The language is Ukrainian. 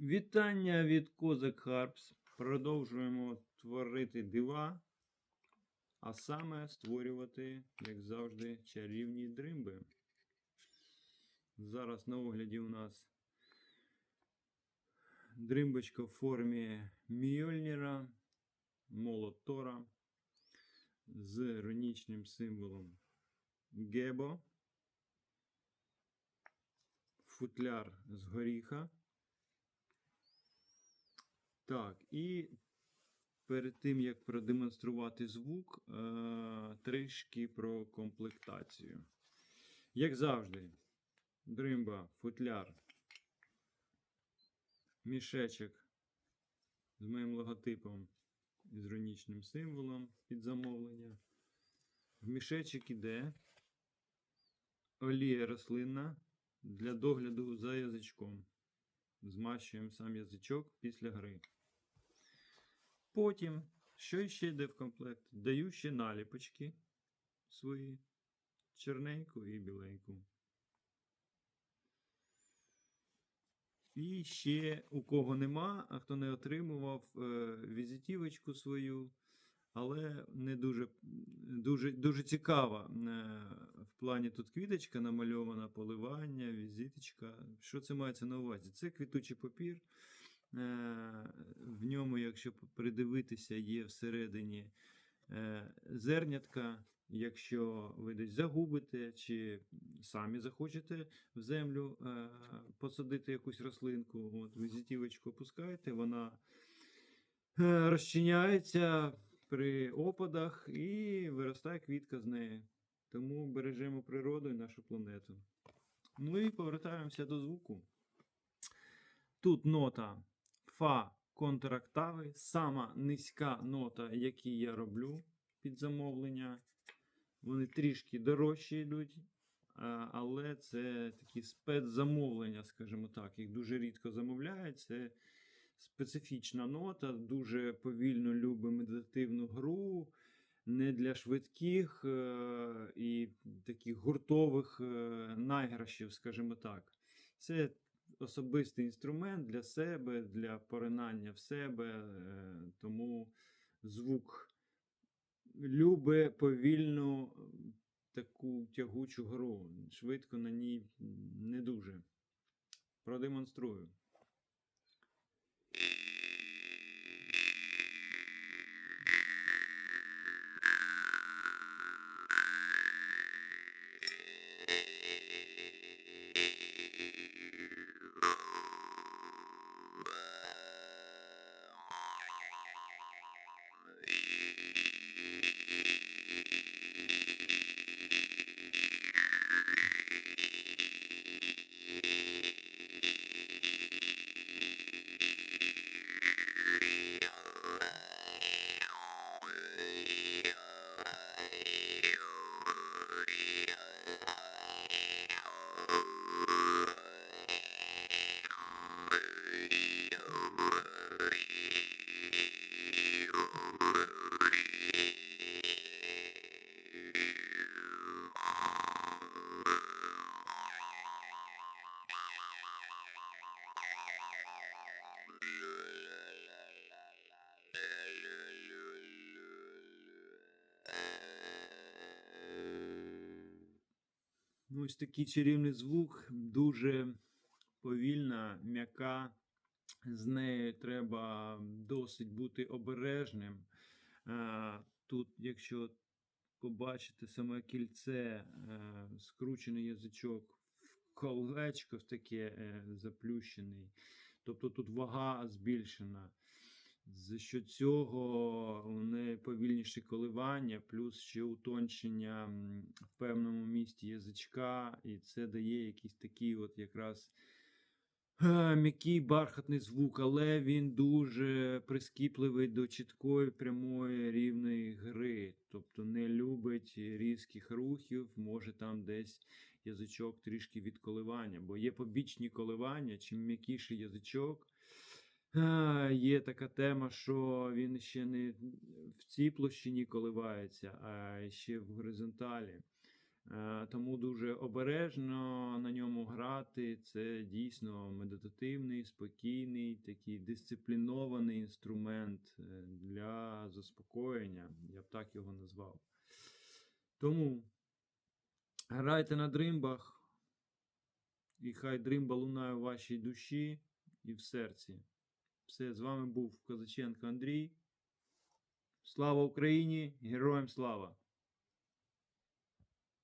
Вітання від Козак Харпс. Продовжуємо творити дива, а саме створювати, як завжди, чарівні дримби. Зараз на огляді у нас дримбочка в формі Мьольніра, Молотора з рунічним символом Гебо, футляр з горіха. Так, і перед тим як продемонструвати звук, е, трішки про комплектацію. Як завжди, дримба, футляр, мішечок з моїм логотипом з рунічним символом під замовлення. В мішечок іде олія рослинна для догляду за язичком. Змащуємо сам язичок після гри. Потім, що ще йде в комплект? Даю ще наліпочки свої. Чорненьку і біленьку. І ще у кого нема, а хто не отримував е, візитівочку свою, але не дуже, дуже, дуже цікава. Е, в плані тут квіточка намальована, поливання, візиточка. Що це мається на увазі? Це квітучий папір. Е, В ньому, якщо придивитися, є всередині е, зернятка. Якщо ви десь загубите чи самі захочете в землю е, посадити якусь рослинку, от візитівочку опускаєте, вона розчиняється при опадах і виростає квітка з неї. Тому бережемо природу і нашу планету. Ну і повертаємося до звуку. Тут нота Фа контрактави, сама низька нота, які я роблю під замовлення. Вони трішки дорожчі йдуть, але це такі спецзамовлення, скажімо так. Їх дуже рідко замовляють. Це специфічна нота, дуже повільно любить медитативну гру. Не для швидких е- і таких гуртових е- найграшів, скажімо так. Це особистий інструмент для себе, для поринання в себе, е, тому звук любе повільну таку тягучу гру. Швидко на ній не дуже. Продемонструю. Ну, Ось такий чарівний звук, дуже повільна, м'яка. З нею треба досить бути обережним. Тут, якщо побачите саме кільце, е, скручений язичок в колечко таке е, заплющений. Тобто тут вага збільшена. Що цього вони повільніші коливання, плюс ще утончення в певному місці язичка, і це дає якийсь такий от якраз е, м'який бархатний звук, але він дуже прискіпливий до чіткої, прямої рівної гри. Тобто не любить різких рухів, може там десь язичок трішки від коливання, бо є побічні коливання, чим м'якіший язичок. Є така тема, що він ще не в цій площині коливається, а ще в горизонталі. Е, Тому дуже обережно на ньому грати. Це дійсно медитативний, спокійний, такий дисциплінований інструмент е, для заспокоєння. Я б так його назвав. Тому грайте на дримбах, і хай дримба лунає в вашій душі і в серці. Все, з вами був Козаченко Андрій. Слава Україні! Героям слава!